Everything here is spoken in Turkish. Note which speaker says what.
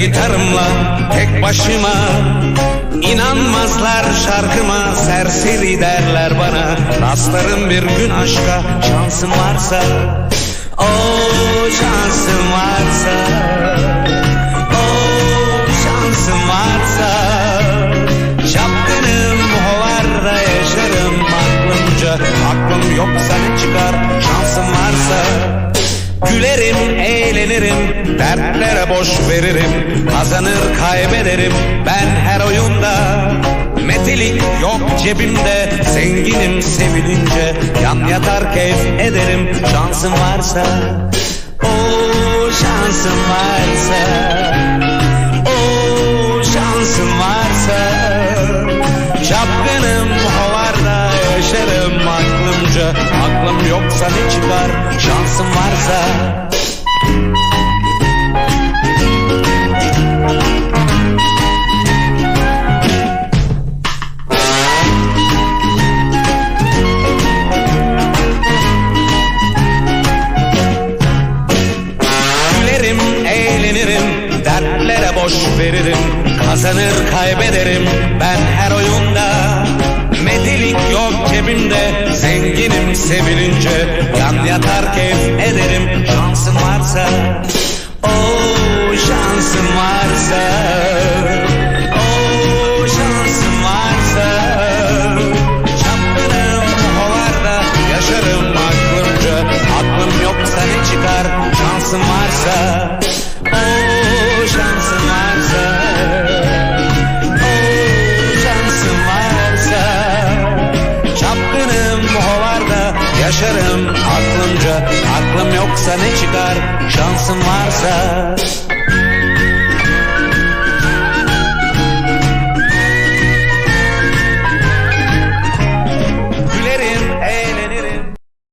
Speaker 1: gitarımla tek başıma. İnanmazlar şarkıma serseri derler bana. Rastlarım bir gün aşka şansım varsa O şansım varsa O şansım varsa. Çapkınım hovarda yaşarım aklımca. Aklım yoksa çıkar şansım varsa. Gülerim, eğlenirim, dertlere boş veririm Kazanır kaybederim. Ben her oyunda Metelik yok cebimde, zenginim sevilince Yan yatar keyif ederim. Şansım varsa O şansım varsa O şansım varsa. Çapkınım hovarda yaşarım aklımca. Aklım yoksa ne çıkar? Şansım varsa veririm Kazanır kaybederim. Ben her oyunda Medelik yok cebimde, zenginim sevilince Yan yatar keyif ederim. Şansım varsa O şansım varsa O şansım varsa. Çapkınım hovarda yaşarım aklımca. Aklım yoksa ne çıkar? Şansım varsa O yaşarım aklımca. Aklım yoksa ne çıkar? Şansım varsa